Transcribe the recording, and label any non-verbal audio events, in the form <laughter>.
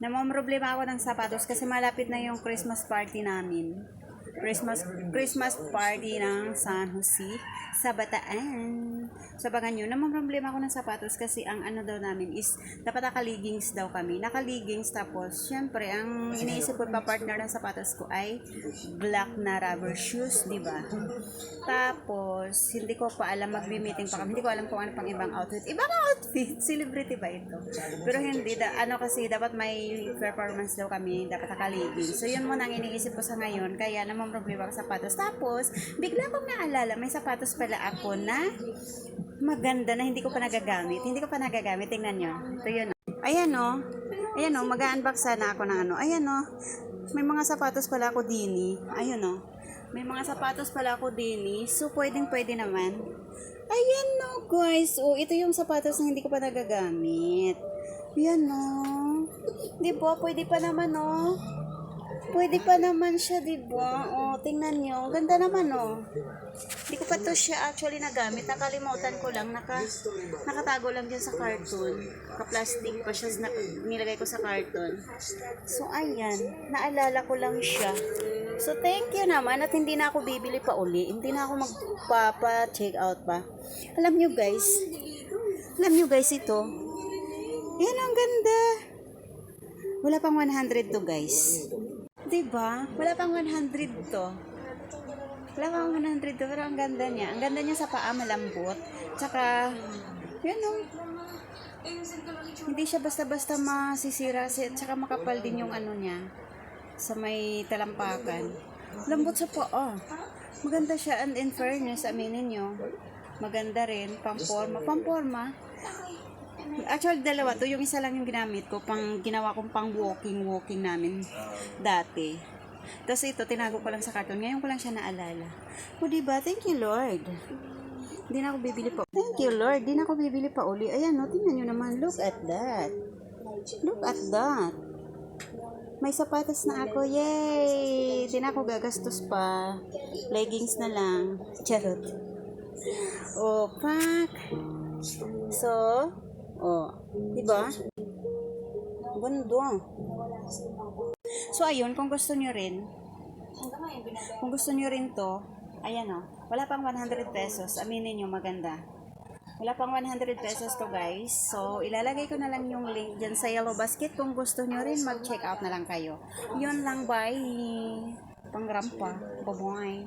Namamroblema ako ng sapatos kasi malapit na yung Christmas party namin. Christmas Christmas party ng San Jose sa Bataan. Sa Bagan yun, namamroblema ako ng sapatos kasi ang ano daw namin is dapat nakaligings daw kami. Nakaligings tapos syempre ang iniisip ko pa partner ng sapatos ko ay black na rubber shoes, di ba? Tapos hindi ko pa alam magbi-meeting pa kami. Hindi ko alam kung ano pang ibang outfit. Ibang outfit, <laughs> celebrity ba ito? Pero hindi da, ano kasi dapat may performance daw kami, dapat nakaliging. So yun muna ang iniisip ko sa ngayon, kaya naman problema sa sapatos. Tapos bigla kong naalala, may sapatos pala ako na maganda na hindi ko pa nagagamit. Hindi ko pa nagagamit. Tingnan nyo. Ito yun. oh. Ayan o. Ayan o. Mag-unbox sana ako ng ano. Ayan o. May mga sapatos pala ako dini. Ayun o. May mga sapatos pala ako dini. So, pwedeng pwede naman. Ayan o, guys. O, ito yung sapatos na hindi ko pa nagagamit. Ayan o. Di ba? Pwede pa naman o. Pwede pa naman siya, di ba? O, tingnan nyo. Ganda naman, o. Hindi ko pa to siya actually nagamit. Nakalimutan ko lang. Naka, nakatago lang dyan sa carton. Naka-plastic pa siya. Na, nilagay ko sa carton. So, ayan. Naalala ko lang siya. So, thank you naman at hindi na ako bibili pa uli. Hindi na ako magpapa-check out pa. Alam nyo, guys. Alam nyo, guys, ito. Yan, ang ganda. Wala pang 100 to, guys. 'Di ba? Wala pang 100 to. Wala pang 100 to, pero ang ganda niya. Ang ganda niya sa paa, malambot. Tsaka, yun o. Hindi siya basta-basta masisira. si- Tsaka makapal din yung ano niya. Sa may talampakan. Lambot sa paa. Maganda siya. And in fairness, aminin nyo. Maganda rin. Pamporma. Pamporma. Actually, dalawa to. Yung isa lang yung ginamit ko. Pang, ginawa kong pang walking-walking namin dati. Tapos ito, tinago ko lang sa karton. Ngayon ko lang siya naalala. O, diba? Thank you, Lord. Hindi na ako bibili pa. Thank you, Lord. Hindi na ako bibili pa uli. Ayan, no. Tingnan nyo naman. Look at that. Look at that. May sapatos na ako. Yay! Hindi na ako gagastos pa. Leggings na lang. Charot. O, pak. So, oh, di ba? Ganda. So, ayun, kung gusto nyo rin, kung gusto nyo rin to, ayan o, wala pang 100 pesos. Aminin nyo, maganda. Wala pang 100 pesos to guys. So, ilalagay ko na lang yung link dyan sa yellow basket. Kung gusto nyo rin, mag-check out na lang kayo. Yun lang, bye! Pangrampa. Bye-bye.